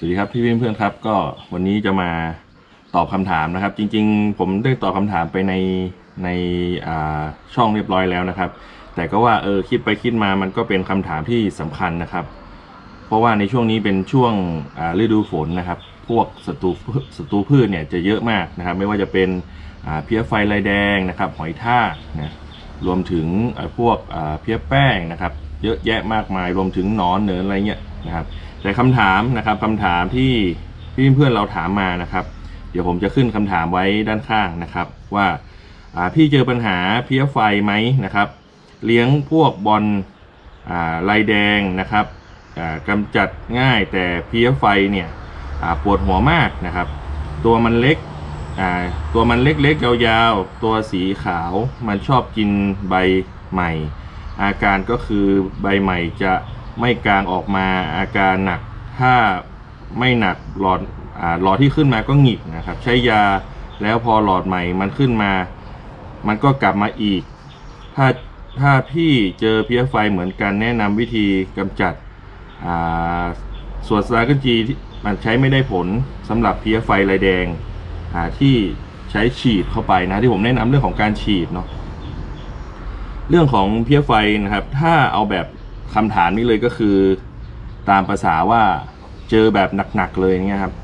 สวัสดีครับพี่เพื่อนๆครับ ก็วันนี้จะมาตอบคำถามนะครับ จริง ๆ ผมได้ตอบคำถามไปในในช่องเรียบร้อยแล้วนะครับ แต่ก็ว่าเออคิดไปคิดมามันก็เป็นคำถามที่สำคัญนะครับ เพราะว่าในช่วงนี้เป็นช่วงฤดูฝนนะครับ พวกศัตรูศัตรูพืชเนี่ยจะเยอะมากนะครับ ไม่ว่าจะเป็นเพี้ยไฟลายแดงนะครับ หอยทากนะรวมถึงพวกเพี้ยแป้งนะครับ เยอะแยะมากมายรวมถึงหนอนเหนินอะไรเงี้ยนะครับ แต่คำถามนะครับคำถามที่พี่เพื่อนๆเราถามมานะครับ เดี๋ยวผมจะขึ้นคำถามไว้ด้านข้างนะครับ ว่าพี่เจอปัญหาเพี้ยไฟไหมนะครับ เลี้ยงพวกบอลลายแดงนะครับอ่ากำจัดง่ายแต่เพี้ยไฟเนี่ยปวดหัวมากนะครับ ตัวมันเล็กตัวมันเล็กๆยาวๆ ตัวสีขาวมันชอบกินใบใหม่ อาการก็คือใบใหม่จะ ไม่กลางออกมาอาการหนัก ถ้าไม่หนักหลอดอาหลอดที่ขึ้นมาก็หงิกนะครับ ใช้ยาแล้วพอหลอดใหม่มันขึ้นมา มันก็กลับมาอีก ถ้าถ้าพี่เจอเพี้ยไฟเหมือนกันแนะนำวิธีกำจัดอ่าส่วนสารกันจีที่มันใช้ไม่ได้ผลสำหรับเพี้ยไฟลายแดงอ่าที่ใช้ฉีดเข้าไปนะที่ผมแนะนำเรื่องของการฉีดเนาะเรื่องของเพี้ยไฟนะครับ ถ้าเอาแบบ คำถามนี้เลยก็คือตามภาษาว่าเจอแบบหนักๆเลยเนี่ยครับ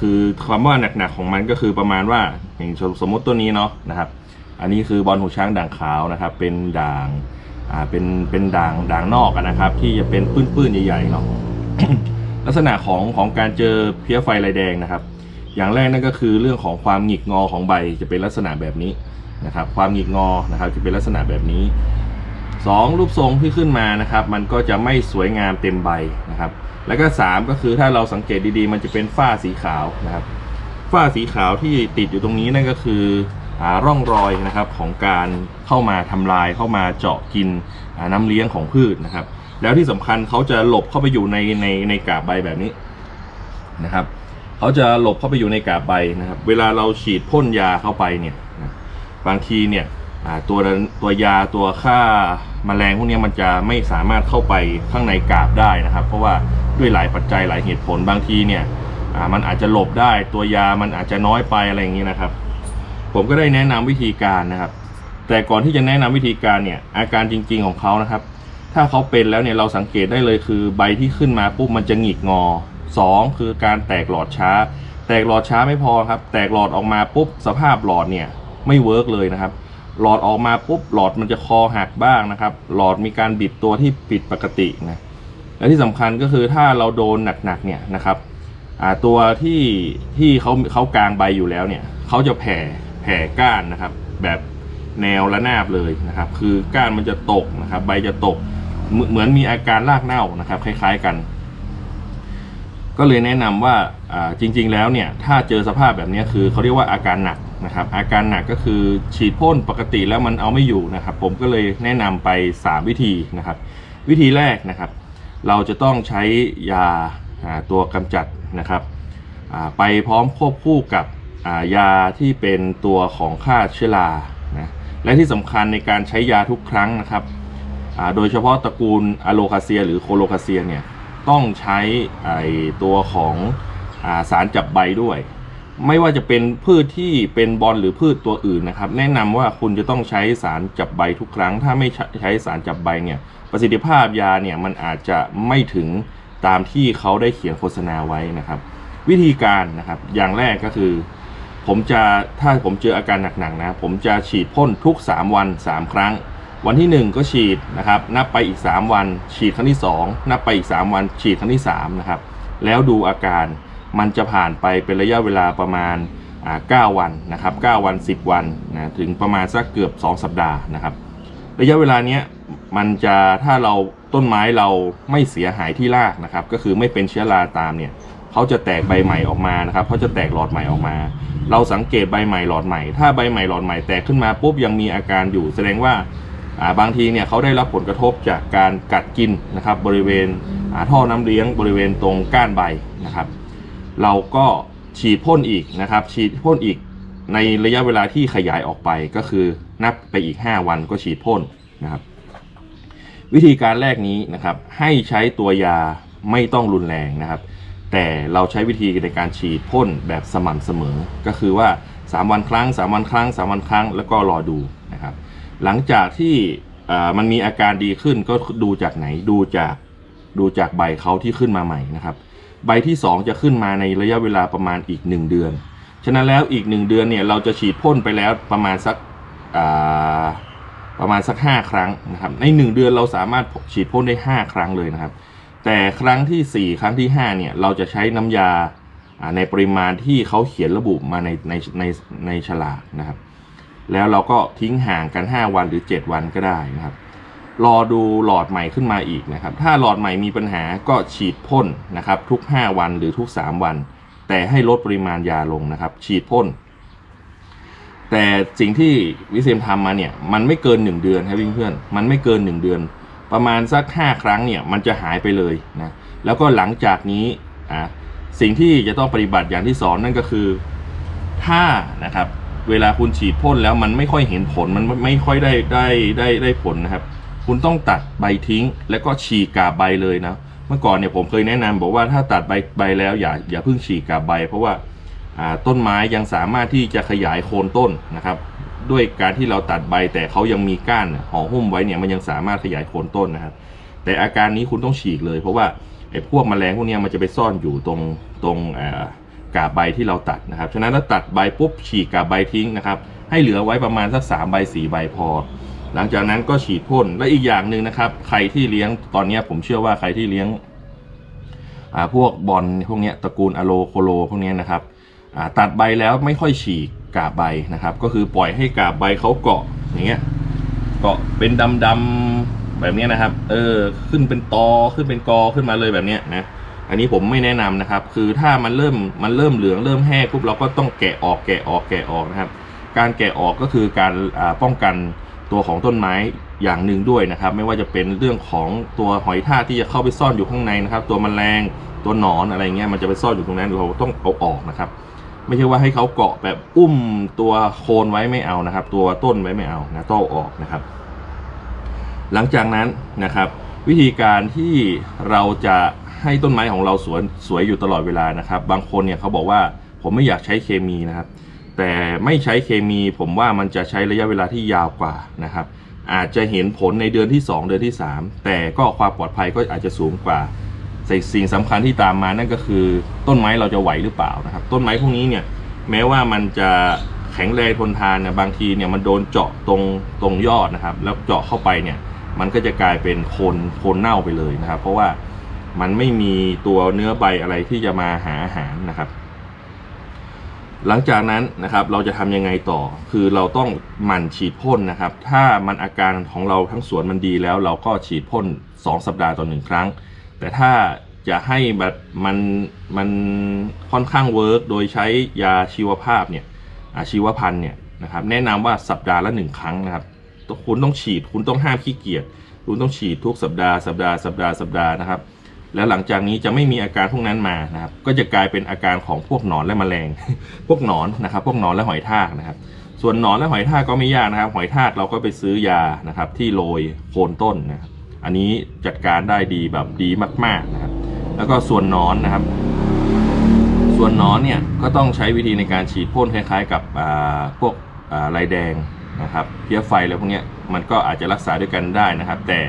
คือความว่าหนักๆของมันก็คือประมาณว่าอย่างสมมติตัวนี้เนาะนะครับ อันนี้คือบอลหูช้างด่างขาวนะครับ เป็นด่างอ่าเป็นเป็นด่างด่างนอกนะครับ ที่จะเป็นปื้นๆใหญ่ๆเนาะลักษณะของของการเจอเพี้ยไฟลายแดงนะครับ อย่างแรกนั่นก็คือเรื่องของความหงิกงอของใบจะเป็นลักษณะแบบนี้นะครับ ความหงิกงอนะครับจะเป็นลักษณะแบบนี้ สองรูปทรงที่ขึ้นมานะครับ มันก็จะไม่สวยงามเต็มใบนะครับ แล้วก็สามก็คือถ้าเราสังเกตดีๆ มันจะเป็นฝ้าสีขาวนะครับ ฝ้าสีขาวที่ติดอยู่ตรงนี้นั่นก็คือร่องรอยนะครับของการเข้ามาทำลายเข้ามาเจาะกินน้ำเลี้ยงของพืชนะครับ แล้วที่สำคัญเขาจะหลบเข้าไปอยู่ในในในกาบใบแบบนี้นะครับเขาจะหลบเข้าไปอยู่ในกาบใบนะครับ เวลาเราฉีดพ่นยาเข้าไปเนี่ยบางทีเนี่ย ตัวตัวยาตัวฆ่าแมลงพวกนี้มันจะไม่สามารถเข้าไปข้างในกาบได้นะครับ เพราะว่าด้วยหลายปัจจัยหลายเหตุผลบางทีเนี่ยมันอาจจะหลบได้ตัวยามันอาจจะน้อยไปอะไรอย่างนี้นะครับ ผมก็ได้แนะนำวิธีการนะครับ แต่ก่อนที่จะแนะนำวิธีการเนี่ยอาการจริง ๆของเขานะครับ ถ้าเขาเป็นแล้วเนี่ยเราสังเกตได้เลยคือใบที่ขึ้นมาปุ๊บมันจะหงิกงอสองคือการแตกหลอดช้า แตกหลอดช้าไม่พอครับ แตกหลอดออกมาปุ๊บสภาพหลอดเนี่ยไม่เวิร์กเลยนะครับ หลอดออกมาปุ๊บหลอดมันจะคอหักบ้างนะครับ หลอดมีการบิดตัวที่ผิดปกตินะและที่สำคัญก็คือถ้าเราโดนหนักๆเนี่ยนะครับตัวที่ที่เขาเขากลางใบอยู่แล้วเนี่ยเขาจะแผ่แผ่ก้านนะครับ แบบแนวระนาบเลยนะครับ คือก้านมันจะตกนะครับ ใบจะตกเหมือนมีอาการรากเน่านะครับ คล้าย ๆกัน ก็เลยแนะนำว่าอ่าจริง ๆ แล้วเนี่ยถ้าเจอสภาพแบบนี้คือเขาเรียกว่าอาการหนัก นะครับอาการหนักก็คือฉีดพ่นปกติแล้วมันเอาไม่อยู่นะครับ ผมก็เลยแนะนำไป 3 วิธีนะครับ วิธีแรกนะครับ เราจะต้องใช้ยาตัวกำจัดนะครับไปพร้อมควบคู่กับยาที่เป็นตัวของฆ่าเชื้อรานะและที่สำคัญในการใช้ยาทุกครั้งนะครับโดยเฉพาะตระกูลอะโลคาเซีย หรือโคโลคาเซียเนี่ยต้องใช้ไอตัวของอาสารจับใบด้วย ไม่ว่าจะเป็นพืชที่เป็นบอลหรือพืชตัวอื่นนะครับ แนะนำว่าคุณจะต้องใช้สารจับใบทุกครั้ง ถ้าไม่ใช้ใช้สารจับใบเนี่ย ประสิทธิภาพยาเนี่ยมันอาจจะไม่ถึงตามที่เขาได้เขียนโฆษณาไว้นะครับ วิธีการนะครับอย่างแรกก็คือ ผมจะถ้าผมเจออาการหนักๆนะผมจะฉีดพ่นทุก 3 วัน 3 ครั้ง วันที่ 1 ก็ฉีดนะครับนับไปอีก 3 วัน ฉีดครั้งที่ 2 นับไปอีก 3 วัน ฉีดครั้งที่3นะครับแล้วดูอาการ มันจะผ่านไปเป็นระยะเวลาประมาณ 9 วันนะครับ 9 วัน 10 วันนะถึงประมาณสักเกือบ 2 สัปดาห์นะครับ ระยะเวลาเนี้ยมันจะถ้าเราต้นไม้เราไม่เสียหายที่รากนะครับ ก็คือไม่เป็นเชื้อราตามเนี่ยเขาจะแตกใบใหม่ออกมานะครับเขาจะแตกหลอดใหม่ออกมา เราสังเกตใบใหม่หลอดใหม่ ถ้าใบใหม่หลอดใหม่แตกขึ้นมาปุ๊บยังมีอาการอยู่ แสดงว่าบางทีเนี่ยเขาได้รับผลกระทบจากการกัดกินนะครับบริเวณท่อน้ำเลี้ยงบริเวณตรงก้านใบนะครับ เราก็ฉีดพ่นอีกนะครับฉีดพ่นอีกในระยะเวลาที่ขยายออกไปก็คือนับไปอีก 5 วันก็ฉีดพ่นนะครับ วิธีการแรกนี้นะครับให้ใช้ตัวยาไม่ต้องรุนแรงนะครับ แต่เราใช้วิธีในการฉีดพ่นแบบสม่ำเสมอ ก็คือว่า 3 วันครั้ง 3 วันครั้ง 3 วันครั้ง แล้วก็รอดูนะครับ หลังจากที่มันมีอาการดีขึ้นก็ดูจากไหนดูจากดูจากใบเขาที่ขึ้นมาใหม่นะครับ ใบที่ 2 จะขึ้นมาในระยะเวลาประมาณอีก 1 เดือน ฉะนั้นแล้วอีก 1 เดือนเนี่ยเราจะฉีดพ่นไปแล้วประมาณสักประมาณสัก 5 ครั้งนะครับใน 1 เดือนเราสามารถฉีดพ่นได้ 5 ครั้งเลยนะครับ แต่ครั้งทีสี่4 ครั้งที่5เนี่ยเราจะใช้น้ำยาอ่าในปริมาณที่เขาเขียนระบุมาในในในในฉลากนะครับ แล้วเราก็ทิ้งห่างกัน 5 วันหรือ 7 วันก็ได้นะครับ รอดูหลอดใหม่ขึ้นมาอีกนะครับ ถ้าหลอดใหม่มีปัญหาก็ฉีดพ่นนะครับ ทุก 5 วันหรือทุก 3 วัน แต่ให้ลดปริมาณยาลงนะครับ ฉีดพ่นแต่สิ่งที่วิเศษทำมาเนี่ยมันไม่เกิน 1 เดือนครับเพื่อนๆมันไม่เกิน 1 เดือน ประมาณสัก 5 ครั้งเนี่ยมันจะหายไปเลยนะแล้วก็หลังจากนี้อะสิ่งที่จะต้องปฏิบัติอย่างที่สอนนั่นก็คือ ถ้านะครับ เวลาคุณฉีดพ่นแล้วมันไม่ค่อยเห็นผลมันไม่ค่อยได้ได้ได้ได้ผลนะครับ คุณต้องตัดใบทิ้ง แล้วก็ฉีกกาบใบเลยนะ เมื่อก่อนเนี่ยผมเคยแนะนำบอกว่าถ้าตัดใบใบแล้วอย่าอย่าเพิ่งฉีกกาบใบ เพราะว่าต้นไม้ยังสามารถที่จะขยายโคนต้นนะครับ ด้วยการที่เราตัดใบแต่เขายังมีก้านห่อหุ้มไว้เนี่ยมันยังสามารถขยายโคนต้นนะครับ แต่อาการนี้คุณต้องฉีกเลย เพราะว่าไอ้พวกแมลงพวกนี้มันจะไปซ่อนอยู่ตรงตรงกาบใบที่เราตัดนะครับ ฉะนั้นถ้าตัดใบปุ๊บฉีกกาบใบทิ้งนะครับ ให้เหลือไว้ประมาณสักสามใบสี่ใบพอ หลังจากนั้นก็ฉีดพ่นและอีกอย่างหนึ่งนะครับ ใครที่เลี้ยงตอนนี้ผมเชื่อว่าใครที่เลี้ยงพวกบอลพวกนี้ตระกูลอะโลโคโลพวกนี้นะครับตัดใบแล้วไม่ค่อยฉีกกาบใบนะครับ ก็คือปล่อยให้กาบใบเขาเกาะอย่างเงี้ยเกาะเป็นดำๆแบบนี้นะครับ เออขึ้นเป็นตอขึ้นเป็นกอขึ้นมาเลยแบบนี้นะอันนี้ผมไม่แนะนำนะครับ คือถ้ามันเริ่มมันเริ่มเหลืองเริ่มแห้งปุ๊บเราก็ต้องแกะออกแกะออกแกะออกนะครับ การแกะออกก็คือการป้องกัน ตัวของต้นไม้อย่างหนึ่งด้วยนะครับ ไม่ว่าจะเป็นเรื่องของตัวหอยทากที่จะเข้าไปซ่อนอยู่ข้างในนะครับ ตัวมแมลงตัวหนอนอะไรเงี้ยมันจะไปซ่อนอยู่ตรงนั้นเราต้องเอาออกนะครับ ไม่ใช่ว่าให้เขาเกาะแบบอุ้มตัวโคนไว้ไม่เอานะครับ ตัวต้นไว้ไม่เอานะต้องเอาออกนะครับ หลังจากนั้นนะครับ วิธีการที่เราจะให้ต้นไม้ของเราสวยสวยอยู่ตลอดเวลานะครับ บางคนเนี่ยเขาบอกว่าผมไม่อยากใช้เคมีนะครับ แต่ไม่ใช้เคมีผมว่ามันจะใช้ระยะเวลาที่ยาวกว่านะครับ อาจจะเห็นผลในเดือนที่ 2 เดือนที่ 3 แต่ก็ความปลอดภัยก็อาจจะสูงกว่าแต่สิ่งสำคัญที่ตามมานั่นก็คือ ต้นไม้เราจะไหวหรือเปล่านะครับ ต้นไม้พวกนี้เนี่ยแม้ว่ามันจะแข็งแรงทนทานเนี่ยบางทีเนี่ยมันโดนเจาะตรงตรงยอดนะครับ แล้วเจาะเข้าไปเนี่ยมันก็จะกลายเป็นโคนโคนเน่าไปเลยนะครับ เพราะว่ามันไม่มีตัวเนื้อใบอะไรที่จะมาหาอาหารนะครับ หลังจากนั้นนะครับเราจะทำยังไงต่อ คือเราต้องหมั่นฉีดพ่นนะครับ ถ้ามันอาการของเราทั้งสวนมันดีแล้ว เราก็ฉีดพ่น2 สัปดาห์ต่อหนึ่งครั้ง แต่ถ้าจะให้แบบมันมันค่อนข้างเวิร์กโดยใช้ยาชีวภาพเนี่ยอาชีวพันธ์เนี่ยนะครับแนะนำว่าสัปดาห์ละหนึ่งครั้งนะครับคุณต้องฉีดคุณต้องห้ามขี้เกียจคุณต้องฉีดทุกสัปดาห์สัปดาห์สัปดาห์สัปดาห์นะครับ แล้วหลังจากนี้จะไม่มีอาการพวกนั้นมานะครับ ก็จะกลายเป็นอาการของพวกหนอนและแมลง พวกหนอนนะครับ พวกหนอนและหอยทากนะครับ ส่วนหนอนและหอยทากก็ไม่ยากนะครับ หอยทากเราก็ไปซื้อยานะครับ ที่โรยโคนต้นนะครับ อันนี้จัดการได้ดีแบบดีมากๆนะครับ แล้วก็ส่วนหนอนนะครับ ส่วนหนอนเนี่ยก็ต้องใช้วิธีในการฉีดพ่นคล้าย ๆ กับพวกลายแดงนะครับเพี้ยไฟอะไรพวกนี้มันก็อาจจะรักษาด้วยกันได้นะครับ แต่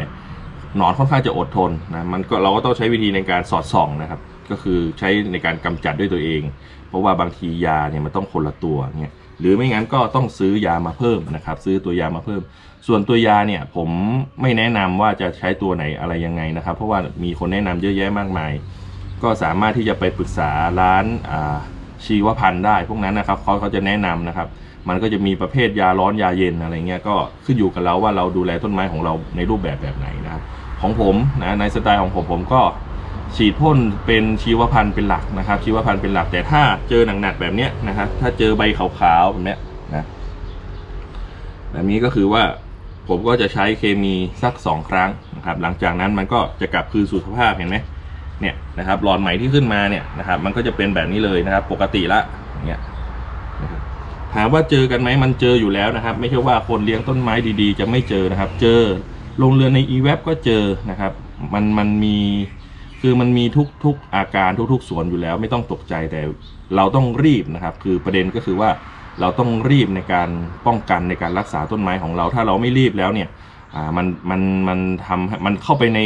หนอนค่อนข้างจะอดทนนะมันก็เราก็ต้องใช้วิธีในการสอดส่องนะครับ ก็คือใช้ในการกำจัดด้วยตัวเอง เพราะว่าบางทียาเนี่ยมันต้องคนละตัวเนี่ยหรือไม่งั้นก็ต้องซื้อยามาเพิ่มนะครับ ซื้อตัวยามาเพิ่ม ส่วนตัวยาเนี่ยผมไม่แนะนำว่าจะใช้ตัวไหนอะไรยังไงนะครับ เพราะว่ามีคนแนะนำเยอะแยะมากมาย ก็สามารถที่จะไปปรึกษาร้านชีวพันธุ์ได้ พวกนั้นนะครับเขาเขาจะแนะนำนะครับ มันก็จะมีประเภทยาร้อนยาเย็นอะไรเงี้ยก็ขึ้นอยู่กับเราว่าเราดูแลต้นไม้ของเราในรูปแบบแบบไหนนะครับของผมนะในสไตล์ของผมผมก็ฉีดพ่นเป็นชีวพันธุ์เป็นหลักนะครับ ชีวพันธุ์เป็นหลักแต่ถ้าเจอหนักๆแบบเนี้ยนะครับ ถ้าเจอใบขาวๆแบบเนี้ยนะแบบนี้ก็คือว่าผมก็จะใช้เคมีสักสองครั้งนะครับ หลังจากนั้นมันก็จะกลับคืนสู่สภาพเห็นไหมเนี่ยนะครับหลอดใหม่ที่ขึ้นมาเนี่ยนะครับ มันก็จะเป็นแบบนี้เลยนะครับ ปกติละอย่างเงี้ย ถามว่าเจอกันไหมมันเจออยู่แล้วนะครับ ไม่ใช่ว่าคนเลี้ยงต้นไม้ดีๆ จะไม่เจอนะครับ เจอลงเรือนใน e w e b ก็เจอนะครับ มันมันมีคือมันมีทุกทุกอาการทุกๆสวนอยู่แล้ว ไม่ต้องตกใจแต่เราต้องรีบนะครับ คือประเด็นก็คือว่าเราต้องรีบในการป้องกันในการรักษาต้นไม้ของเรา ถ้าเราไม่รีบแล้วเนี่ยอ่ามันมันมันทำมันเข้าไปใน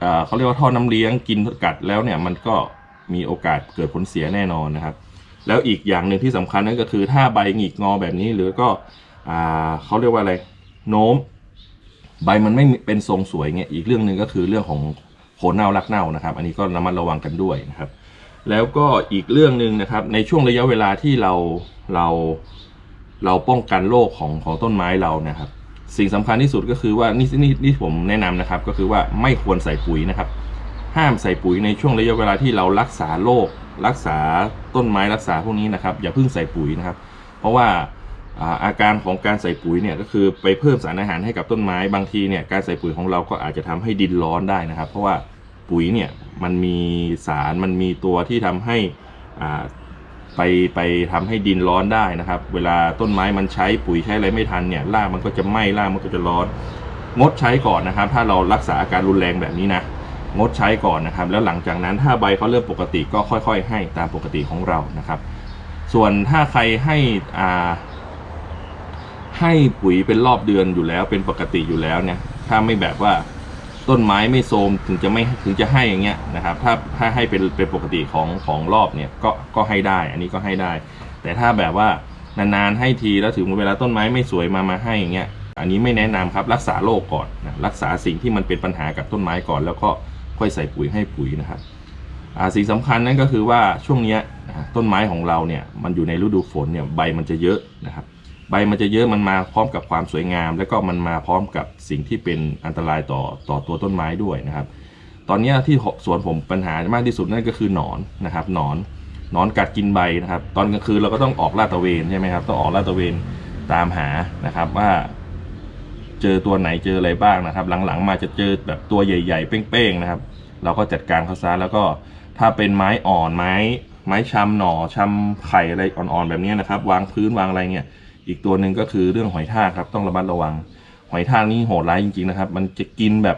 เอ่อเขาเรียกว่าท่อน้ำเลี้ยงกินกัดแล้วเนี่ยมันก็มีโอกาสเกิดผลเสียแน่นอนนะครับ แล้วอีกอย่างหนึ่งที่สำคัญนั่นก็คือถ้าใบหงิกงอแบบนี้หรือก็อเขาเรียกว่าอะไรโน้ม ใบมันไม่เป็นทรงสวยเงี้ยอีกเรื่องหนึ่งก็คือเรื่องของโคนเน่ารักเน่านะครับ อันนี้ก็ระมัดระวังกันด้วยนะครับ แล้วก็อีกเรื่องหนึ่งนะครับ ในช่วงระยะเวลาที่เราเราเราป้องกันโรคของของต้นไม้เรานะครับ สิ่งสำคัญที่สุดก็คือว่านี่นี่นี่ผมแนะนำนะครับ ก็คือว่าไม่ควรใส่ปุ๋ยนะครับ ห้ามใส่ปุ๋ยในช่วงระยะเวลาที่เรารักษาโรค รักษาต้นไม้รักษาพวกนี้นะครับ อย่าเพิ่งใส่ปุ๋ยนะครับ เพราะว่าอาการของการใส่ปุ๋ยเนี่ยก็คือไปเพิ่มสารอาหารให้กับต้นไม้บางทีเนี่ยการใส่ปุ๋ยของเราก็อาจจะทำให้ดินร้อนได้นะครับ เพราะว่าปุ๋ยเนี่ยมันมีสารมันมีตัวที่ทำให้ไปไปทำให้ดินร้อนได้นะครับ เวลาต้นไม้มันใช้ปุ๋ยใช้อะไรไม่ทันเนี่ยรากมันก็จะไหม้รากมันก็จะร้อน งดใช้ก่อนนะครับ ถ้าเรารักษาอาการรุนแรงแบบนี้นะ งดใช้ก่อนนะครับ แล้วหลังจากนั้นถ้าใบเขาเริ่มปกติก็ค่อย ๆ ให้ตามปกติของเรานะครับ ส่วนถ้าใครให้อ่าให้ปุ๋ยเป็นรอบเดือนอยู่แล้วเป็นปกติอยู่แล้วเนี่ยถ้าไม่แบบว่าต้นไม้ไม่โทรมถึงจะไม่ถึงจะให้อย่างเงี้ยนะครับ ถ้าถ้าให้เป็นเป็นปกติของของรอบเนี่ยก็ก็ให้ได้ อันนี้ก็ให้ได้ แต่ถ้าแบบว่านานๆให้ทีแล้วถึงเวลาต้นไม้ไม่สวยมามาให้อย่างเงี้ยอันนี้ไม่แนะนำครับรักษาโรคก่อนนะรักษาสิ่งที่มันเป็นปัญหากับต้นไม้ก่อน แล้วก็ ค่อยใส่ปุ๋ยให้ปุ๋ยนะครับสิ่งสำคัญนั่นก็คือว่าช่วงนี้ต้นไม้ของเราเนี่ยมันอยู่ในฤดูฝนเนี่ยใบมันจะเยอะนะครับ ใบมันจะเยอะมันมาพร้อมกับความสวยงาม แล้วก็มันมาพร้อมกับสิ่งที่เป็นอันตรายต่อต่อตัวต้นไม้ด้วยนะครับ ตอนนี้ที่สวนผมปัญหามากที่สุดนั่นก็คือหนอนนะครับหนอนหนอนกัดกินใบนะครับ ตอนกลางคืนเราก็ต้องออกลาดตระเวนใช่ไหมครับต้องออกลาดตระเวนตามหานะครับว่า เจอตัวไหนเจออะไรบ้างนะครับ หลังๆ มาจะเจอแบบตัวใหญ่ ๆ เป้งๆนะครับ เราก็จัดการเขาซะแล้วก็ถ้าเป็นไม้อ่อนไม้ไม้ชำหน่อชำไข่อะไรอ่อนๆแบบนี้นะครับ วางพื้นวางอะไรเนี่ย อีกตัวหนึ่งก็คือเรื่องหอยทากครับ ต้องระมัดระวัง หอยทากนี่โหดร้ายจริงๆนะครับ มันจะกินแบบ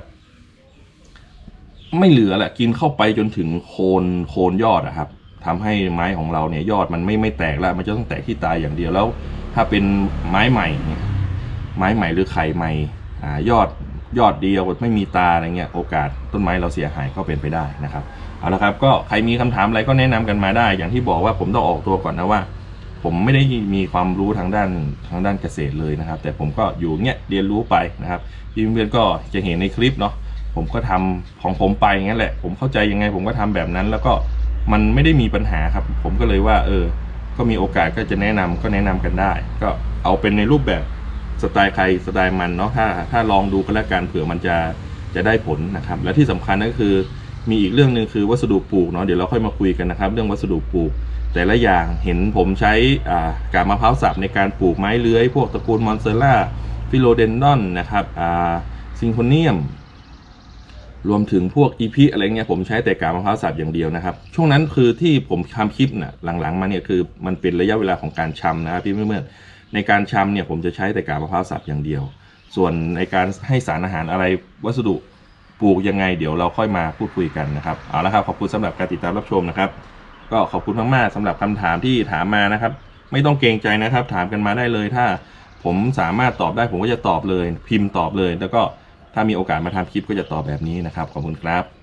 ไม่เหลือแหละกินเข้าไปจนถึงโคนโคนยอดอะครับทำให้ไม้ของเราเนี่ยยอดมันไม่ไม่แตกแล้ว มันจะต้องแตกที่ตายอย่างเดียวแล้ว ถ้าเป็นไม้ใหม่เนี่ย ไม้ใหม่หรือไข่ใหม่ยอดยอดเดียวไม่มีตาอะไรเงี้ยโอกาสต้นไม้เราเสียหายก็เป็นไปได้นะครับเอาละครับก็ใครมีคำถามอะไรก็แนะนำกันมาได้ อย่างที่บอกว่าผมต้องออกตัวก่อนนะว่า ผมไม่ได้มีความรู้ทางด้านทางด้านเกษตรเลยนะครับ แต่ผมก็อยู่เงี้ยเรียนรู้ไปนะครับพี่เพื่อนก็จะเห็นในคลิปเนาะผมก็ทำของผมไปงั้นแหละ ผมเข้าใจยังไงผมก็ทำแบบนั้น แล้วก็มันไม่ได้มีปัญหาครับ ผมก็เลยว่า เออ ก็มีโอกาสก็จะแนะนำก็แนะนำกันได้ ก็เอาเป็นในรูปแบบ สไตล์ใครสไตล์มันเนาะถ้าถ้าลองดูก็แล้วกันเผื่อมันจะจะได้ผลนะครับ และที่สำคัญก็คือมีอีกเรื่องหนึ่งคือวัสดุปลูกเนาะเดี๋ยวเราค่อยมาคุยกันนะครับ เรื่องวัสดุปลูก แต่ละอย่างเห็นผมใช้อ่ากาบมะพร้าวสับในการปลูกไม้เลื้อย พวกตระกูลมอนเซล่าฟิโลเดนดอนนะครับอ่าซิงโคเนียม รวมถึงพวกอีพีอะไรเงี้ยผมใช้แต่กาบมะพร้าวสับอย่างเดียวนะครับ ช่วงนั้นคือที่ผมทำคลิปน่ะหลังๆ มาเนี่ยคือมันเป็นระยะเวลาของการชำนะครับพี่เมื่อนๆ ในการชำเนี่ยผมจะใช้แต่กาบมะพร้าวสับอย่างเดียว ส่วนในการให้สารอาหารอะไรวัสดุปลูกยังไงเดี๋ยวเราค่อยมาพูดคุยกันนะครับเอาละครับขอบคุณสำหรับการติดตามรับชมนะครับ ก็ขอบคุณมากๆสำหรับคำถามที่ถามมานะครับ ไม่ต้องเกรงใจนะครับ ถามกันมาได้เลยถ้าผมสามารถตอบได้ผมก็จะตอบเลย พิมพ์ตอบเลย แล้วก็ถ้ามีโอกาสมาทำคลิปก็จะตอบแบบนี้นะครับ ขอบคุณครับ